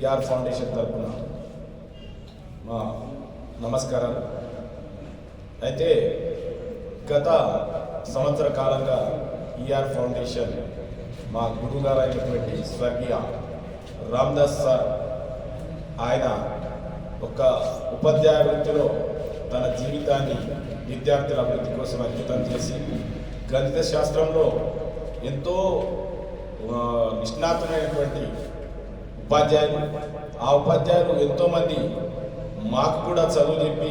ER foundation తరఫున మా నమస్కారం అయితే గత సంవత్సర కాలంగా ఈఆర్ ఫౌండేషన్ మా గురువుగారు అయినటువంటి స్వర్గీయ రామ్దాస్ సార్ ఆయన ఒక ఉపాధ్యాయ వృత్తిలో తన జీవితాన్ని విద్యార్థుల అభివృద్ధి కోసం అంకితం చేసి గణిత శాస్త్రంలో ఎంతో నిష్ణాతమైనటువంటి నిష్ణాతులైనటువంటి ఉపాధ్యాయులు. ఆ ఉపాధ్యాయులు ఎంతోమంది మాకు కూడా చదువు చెప్పి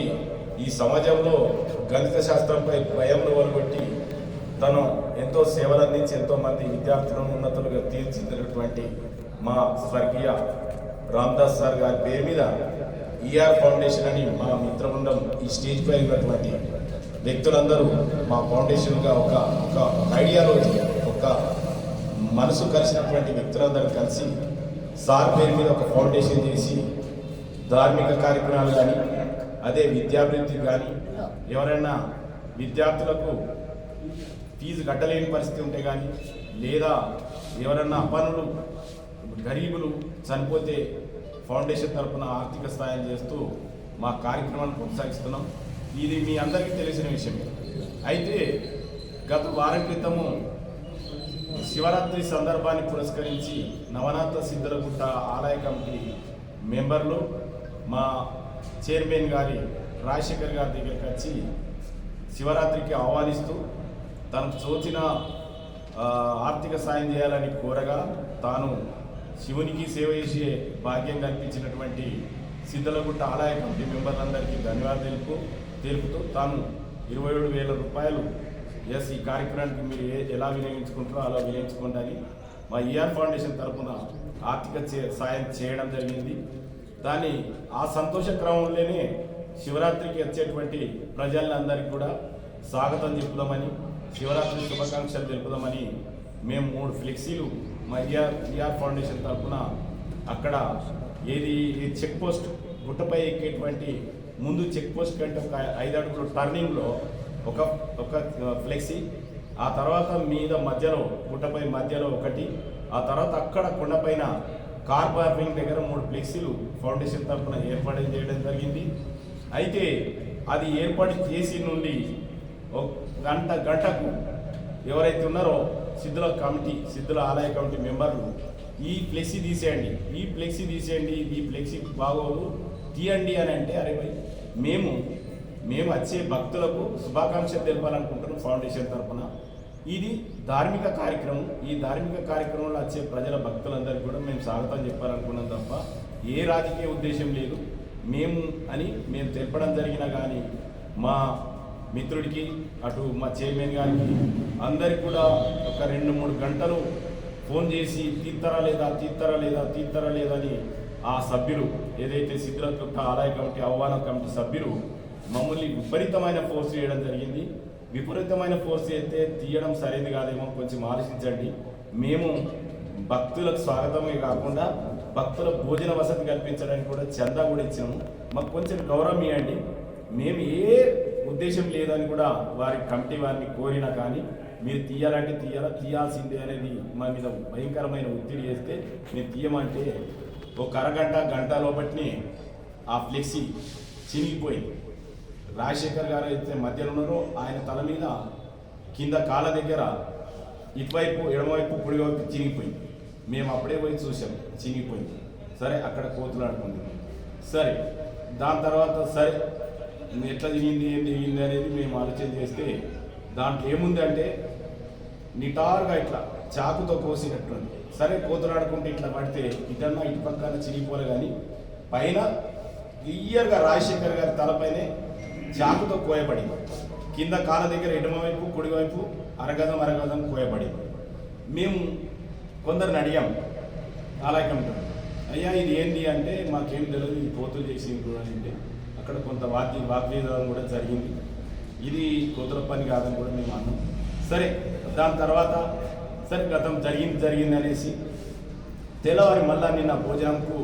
ఈ సమాజంలో గణిత శాస్త్రంపై భయంను వలగొట్టి తను ఎంతో సేవలు అందించి ఎంతోమంది విద్యార్థులను ఉన్నతులుగా తీర్చిదిద్దినటువంటి మా స్వర్గీయ రామ్దాస్ సార్ గారి పేరు మీద ఈఆర్ ఫౌండేషన్ అని మా మిత్రబృందం ఈ స్టేజ్ పై ఉన్నటువంటి వ్యక్తులందరూ మా ఫౌండేషన్గా ఒక ఒక ఐడియాలజీ ఒక మనసు కలిసినటువంటి వ్యక్తులందరూ కలిసి సార్ పేరు మీద ఒక ఫౌండేషన్ చేసి ధార్మిక కార్యక్రమాలు కానీ అదే విద్యాభివృద్ధి కానీ ఎవరైనా విద్యార్థులకు ఫీజు కట్టలేని పరిస్థితి ఉంటే కానీ లేదా ఎవరన్నా అపనులు గరీబులు చనిపోతే ఫౌండేషన్ తరఫున ఆర్థిక సాయం చేస్తూ మా కార్యక్రమాన్ని కొనసాగిస్తున్నాం. ఇది మీ అందరికీ తెలిసిన విషయమే అయితే గత వారం క్రితము శివరాత్రి సందర్భాన్ని పురస్కరించి నవనాథ సిద్ధరగుట్ట ఆలయ కమిటీ మెంబర్లు మా చైర్మన్ గారి రాజశేఖర్ గారి దగ్గరికి వచ్చి శివరాత్రికి ఆహ్వానిస్తూ తనకు తోచిన ఆర్థిక సాయం చేయాలని కోరగా తాను శివునికి సేవ చేసే భాగ్యం కల్పించినటువంటి సిద్ధలగుట్ట ఆలయ కమిటీ మెంబర్లందరికీ ధన్యవాదాలు తెలుపు తెలుపుతూ తాను ఇరవై ఏడు వేల రూపాయలు ఎస్ ఈ కార్యక్రమానికి మీరు ఏ ఎలా వినియోగించుకుంటారో అలా వినియోగించుకోండి అని మా ఈఆర్ ఫౌండేషన్ తరఫున ఆర్థిక చే- సాయం చేయడం జరిగింది. దాన్ని ఆ సంతోష క్రమంలోనే శివరాత్రికి వచ్చేటువంటి ప్రజలందరికీ కూడా స్వాగతం చెప్పుదామని శివరాత్రి శుభాకాంక్షలు తెలుపుదామని మేము మూడు ఫ్లెక్సీలు మా ఈఆర్ ఈఆర్ ఫౌండేషన్ తరఫున అక్కడ ఏది చెక్ పోస్ట్ గుట్టపై ఎక్కేటువంటి ముందు చెక్ పోస్ట్ కంటే ఒక ఐదు అడుగులు టర్నింగ్లో ఒక ఒక ఫ్లెక్సీ ఆ తర్వాత మీద మధ్యలో గుట్టపై మధ్యలో ఒకటి. ఆ తర్వాత అక్కడ కొండపైన కార్ పార్కింగ్ దగ్గర మూడు ఫ్లెక్సీలు ఫౌండేషన్ తరఫున ఏర్పాటు చేయడం జరిగింది. అయితే అది ఏర్పాటు చేసి నుండి ఒక గంట గంటకు ఎవరైతే ఉన్నారో సిద్ధుల కమిటీ సిద్ధుల ఆలయ కమిటీ మెంబర్లు ఈ ఫ్లెక్సీ తీసేయండి ఈ ఫ్లెక్సీ తీసేయండి ఈ ఫ్లెక్సీ బాగోదు తీయండి అని అంటే అరే మేము మేము వచ్చే భక్తులకు శుభాకాంక్షలు తెలపాలనుకుంటున్నాం ఫౌండేషన్ తరఫున ఇది ధార్మిక కార్యక్రమం. ఈ ధార్మిక కార్యక్రమంలో వచ్చే ప్రజల భక్తులందరికీ కూడా మేము స్వాగతం చెప్పాలనుకున్నాం తప్ప ఏ రాజకీయ ఉద్దేశం లేదు. మేము అని మేము తెలపడం జరిగినా కానీ మా మిత్రుడికి అటు మా చైర్మన్ గారికి అందరికి కూడా ఒక రెండు మూడు గంటలు ఫోన్ చేసి తీస్తారా లేదా తీస్తారా లేదా తీస్తారా లేదా అని ఆ సభ్యులు ఏదైతే సిద్ధుల ఆలయ కమిటీ ఆహ్వాన కమిటీ సభ్యులు మమ్మల్ని విపరీతమైన ఫోర్స్ చేయడం జరిగింది. విపరీతమైన ఫోర్స్ చేస్తే తీయడం సరైనది కాదేమో కొంచెం ఆలోచించండి. మేము భక్తులకు స్వాగతమే కాకుండా భక్తుల భోజన వసతి కల్పించడానికి కూడా చందా కూడా ఇచ్చాము. మాకు కొంచెం గౌరవం ఇవ్వండి. మేము ఏ ఉద్దేశం లేదని కూడా వారి కమిటీ వారిని కోరినా కానీ మీరు తీయాలంటే తీయాలా తీయాల్సిందే అనేది మా మీద భయంకరమైన ఒత్తిడి చేస్తే మేము తీయమంటే ఒక అరగంట గంట లోపటిని ఆ ఫ్లెక్సీ చినిగిపోయింది. రాజశేఖర్ గారు అయితే మధ్యలో ఉన్నారో ఆయన తల మీద కింద కాళ్ళ దగ్గర ఇటువైపు ఎడమవైపు కుడివైపు చినిగిపోయింది. మేము అప్పుడే పోయి చూసాం చినిగిపోయింది. సరే అక్కడ కోతులు ఆడుకుంది. సరే దాని తర్వాత సరే ఎట్లా దిగింది ఏం దిగింది అనేది మేము ఆలోచన చేస్తే దాంట్లో ఏముంది అంటే నిటారుగా ఇట్లా చాకుతో కోసినట్టుంది సరే కోతులు ఆడుకుంటే ఇట్లా పడితే ఇటన్నా ఇటు పక్కన చిరిగిపోలే కానీ పైన క్లియర్గా రాజశేఖర్ గారి తలపైనే చాకుతో కోయబడింది. కింద కాళ్ళ దగ్గర ఎడమవైపు కుడివైపు అరగదం అరగదం కోయబడింది. మేము కొందరిని అడిగాం అలాగే అయ్యా ఇది ఏంటి అంటే మాకేం తెలియదు ఇది కోతులు చేసింది కూడా అంటే అక్కడ కొంత వాద్య వాగ్వేదం కూడా జరిగింది. ఇది కోతుల పని కాదని కూడా మేము అన్నాం. సరే దాని తర్వాత సరే గతం జరిగింది జరిగింది అనేసి తెల్లవారి మళ్ళా నిన్న భోజనంకు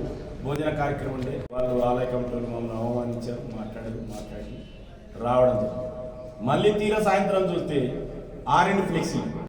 భోజన కార్యక్రమం ఉండే వాళ్ళు ఆలయ కమిటీలు మమ్మల్ని అవమానించారు మాట్లాడారు మాట్లాడి రావడం మళ్ళీ తీరా సాయంత్రం చూస్తే ఆరెండు ఫ్లెక్సీ